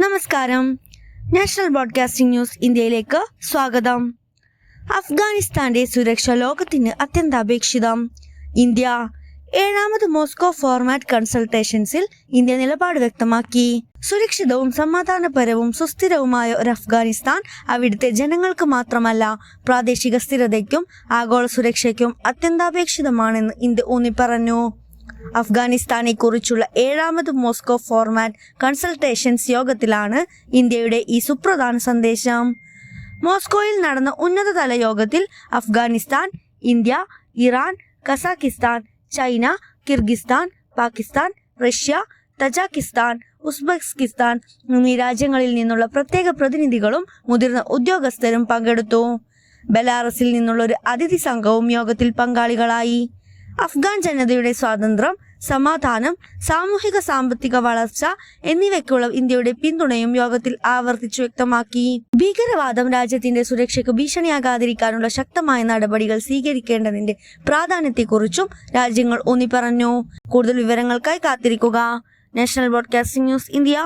നമസ്കാരം. National broadcasting news ഇന്ത്യയിലേക്ക് സ്വാഗതം. അഫ്ഗാനിസ്ഥാന്റെ സുരക്ഷ ലോകത്തിന് അത്യന്താപേക്ഷിതം. ഇന്ത്യ ഏഴാമത് മോസ്കോ ഫോർമാറ്റ് കൺസൾട്ടേഷൻസിൽ ഇന്ത്യ നിലപാട് വ്യക്തമാക്കി. സുരക്ഷിതവും സമാധാനപരവും സുസ്ഥിരവുമായ ഒരു അഫ്ഗാനിസ്ഥാൻ അവിടുത്തെ ജനങ്ങൾക്ക് മാത്രമല്ല പ്രാദേശിക സ്ഥിരതയ്ക്കും ആഗോള സുരക്ഷയ്ക്കും അത്യന്താപേക്ഷിതമാണെന്ന് ഇന്ത്യ ഊന്നിപ്പറഞ്ഞു. അഫ്ഗാനിസ്ഥാനെ കുറിച്ചുള്ള ഏഴാമത് മോസ്കോ ഫോർമാറ്റ് കൺസൾട്ടേഷൻസ് യോഗത്തിലാണ് ഇന്ത്യയുടെ ഈ സുപ്രധാന സന്ദേശം. മോസ്കോയിൽ നടന്ന ഉന്നതതല യോഗത്തിൽ Afghanistan India Iran Kazakhstan China Kyrgyzstan Pakistan Russia Tajikistan Uzbekistan എന്നീ രാജ്യങ്ങളിൽ നിന്നുള്ള പ്രത്യേക പ്രതിനിധികളും മുതിർന്ന ഉദ്യോഗസ്ഥരും പങ്കെടുത്തു. ബലാറസിൽ നിന്നുള്ള ഒരു അതിഥി സംഘവും യോഗത്തിൽ പങ്കാളികളായി. അഫ്ഗാൻ ജനതയുടെ സ്വാതന്ത്ര്യം സമാധാനം സാമൂഹിക സാമ്പത്തിക വളർച്ച എന്നിവയ്ക്കുള്ള ഇന്ത്യയുടെ പിന്തുണയും യോഗത്തിൽ ആവർത്തിച്ചു വ്യക്തമാക്കി. ഭീകരവാദം രാജ്യത്തിന്റെ സുരക്ഷയ്ക്ക് ഭീഷണിയാകാതിരിക്കാനുള്ള ശക്തമായ നടപടികൾ സ്വീകരിക്കേണ്ടതിന്റെ പ്രാധാന്യത്തെക്കുറിച്ചും രാജ്യങ്ങൾ ഊന്നി പറഞ്ഞു കൂടുതൽ വിവരങ്ങൾക്കായി കാത്തിരിക്കുക. National broadcasting news India.